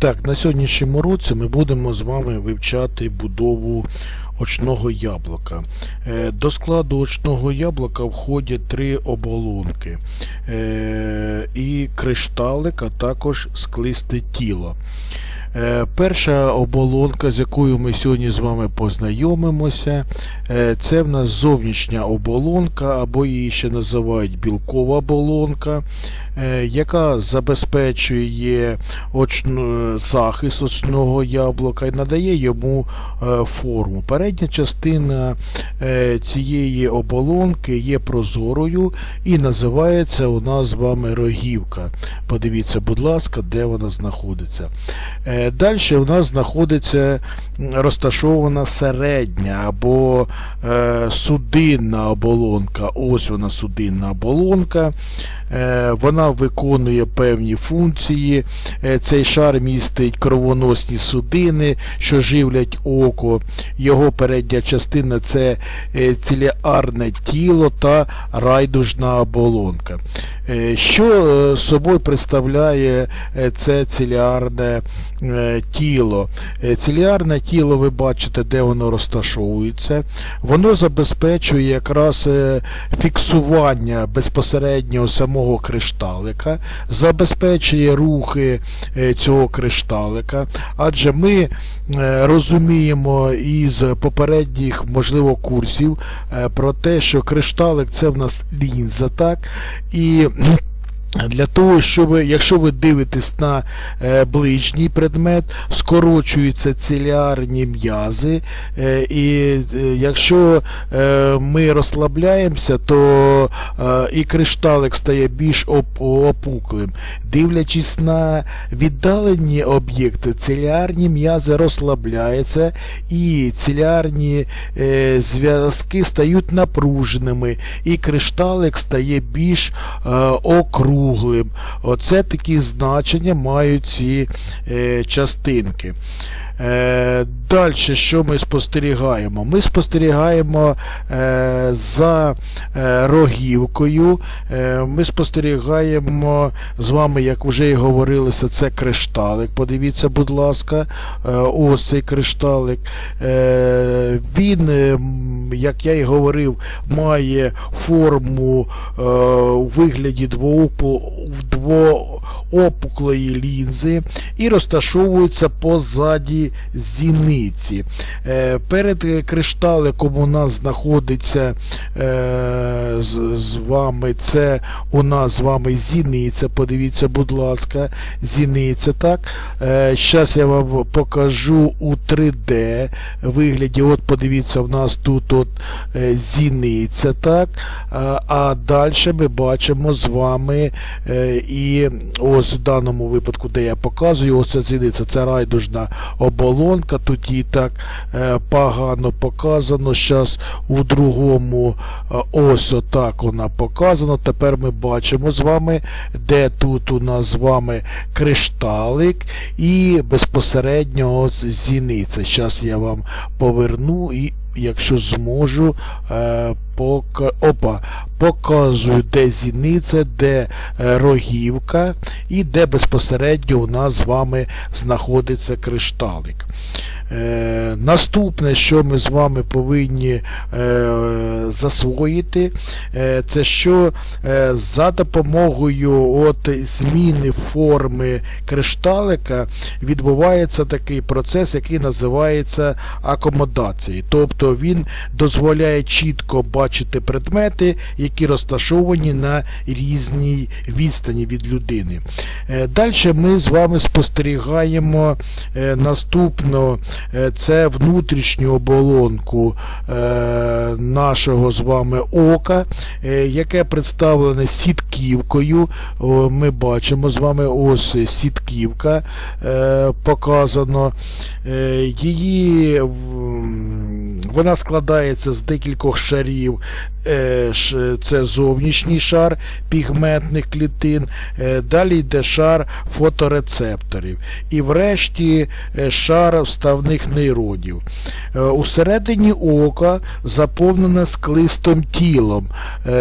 Так, на сьогоднішньому році ми будемо з вами вивчати будову очного яблука. Е, До складу очного яблука входять три оболонки е, і кришталик, а також склисте тіло. Е, Перша оболонка, з якою ми сьогодні з вами познайомимося, е, це в нас зовнішня оболонка, або її ще називають білкова оболонка, е, яка забезпечує захист очного яблука і надає йому форму. Передня частина цієї оболонки є прозорою і називається у нас з вами рогівка. Подивіться, будь ласка, де вона знаходиться. Далі у нас знаходиться розташована середня або е, судинна оболонка. Ось вона судинна оболонка. Е, Вона виконує певні функції. Е, Цей шар містить кровоносні судини, що живлять око. Його передня частина це е, ціліарне тіло та райдужна оболонка. Е, Що е, собою представляє е, це ціліарне тіло? Ціліарне тіло, ви бачите, де воно розташовується. Воно забезпечує якраз е, фіксування безпосередньо самого кришталика, забезпечує рухи е, цього кришталика, адже ми е, розуміємо із попередніх, можливо, курсів про те, що кришталик це в нас лінза, так? І для того, щоб, якщо ви дивитесь на е, ближній предмет, скорочуються ціліарні м'язи, е, і е, якщо е, ми розслабляємося, то е, і кришталик стає більш оп- опуклим. Дивлячись на віддалені об'єкти, ціліарні м'язи розслабляються і ціліарні е, зв'язки стають напруженими, і кришталик стає більш е, округлим. Оце такі значення мають ці е, частинки. Е, Далі, що ми спостерігаємо? Ми спостерігаємо е, за е, рогівкою. Е, ми спостерігаємо з вами, як вже і говорилося, це кришталик. Подивіться, будь ласка, е, ось цей кришталик. Е, він, е, як я і говорив, має форму е, у вигляді двоопу- двоопуклої лінзи і розташовується позаді зіниці. Е, Перед е, кришталиком у нас знаходиться е, з, вами це у нас з вами зіниця. Подивіться, будь ласка, зіниця. Так. Зараз я вам покажу у 3D вигляді. От подивіться, в нас тут от е, зіниця. Так. А, далі ми бачимо з вами е, і ось в даному випадку, де я показую, оце зіниця, це райдужна оболонка. Тут її так е, погано показано. Зараз у другому е, ось отак вона показана. Тепер ми бачимо з вами, де тут у нас з вами кришталик і безпосередньо ось зіниця. Зараз я вам поверну і якщо зможу, пока... Опа, показую, де зіниця, де е, рогівка і де безпосередньо у нас з вами знаходиться кришталик. Е, наступне, що ми з вами повинні е, засвоїти, е, це що е, за допомогою от зміни форми кришталика відбувається такий процес, який називається акомодацією. Тобто він дозволяє чітко бачити предмети, які розташовані на різній відстані від людини. Е, Далі ми з вами спостерігаємо е, наступно е, це внутрішню оболонку нашого з вами ока, яке представлене сітківкою. Ми бачимо з вами ось сітківка показано. Її вона складається з декількох шарів е, це зовнішній шар пігментних клітин, е, далі йде шар фоторецепторів і врешті е, шар вставних нейронів. Усередині ока заповнене склистим тілом.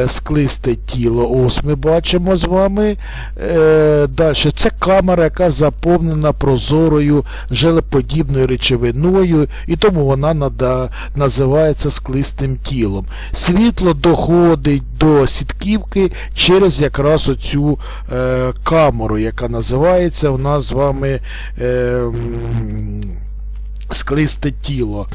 Склисте тіло, ось ми бачимо з вами. Далі це камера, яка заповнена прозорою желеподібною речовиною, і тому вона називається склистим тілом. Світло доходить до сітківки через якраз оцю е, камеру, яка називається у нас з вами. Е, Склисте тіло.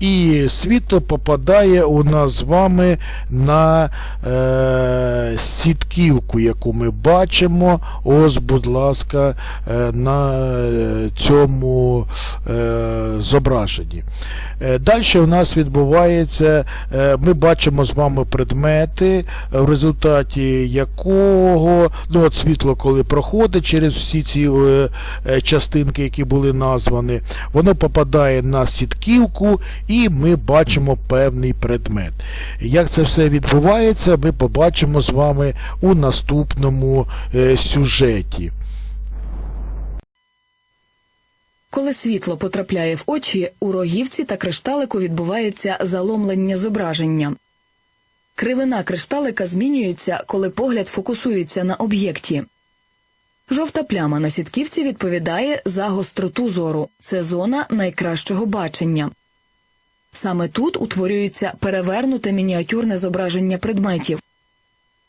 І світло попадає у нас з вами на е, сітківку, яку ми бачимо. Ось, будь ласка, е, на цьому е, зображенні. Е, Далі у нас відбувається, е, ми бачимо з вами предмети, в результаті якого ну, от світло, коли проходить через всі ці е, е, частинки, які були названі, воно попадає на сітківку і ми бачимо певний предмет. Як це все відбувається, ми побачимо з вами у наступному е, сюжеті. Коли світло потрапляє в очі, у рогівці та кришталику відбувається заломлення зображення. Кривина кришталика змінюється, коли погляд фокусується на об'єкті. Жовта пляма на сітківці відповідає за гостроту зору. Це зона найкращого бачення. Саме тут утворюється перевернуте мініатюрне зображення предметів.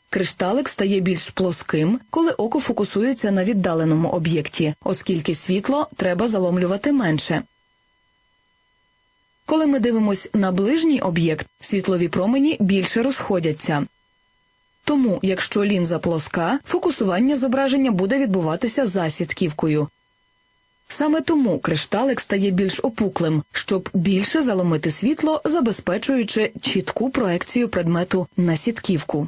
Кришталик стає більш плоским, коли око фокусується на віддаленому об'єкті, оскільки світло треба заломлювати менше. Коли ми дивимось на ближній об'єкт, світлові промені більше розходяться. Тому, якщо лінза плоска, фокусування зображення буде відбуватися за сітківкою. Саме тому кришталик стає більш опуклим, щоб більше заломити світло, забезпечуючи чітку проекцію предмету на сітківку.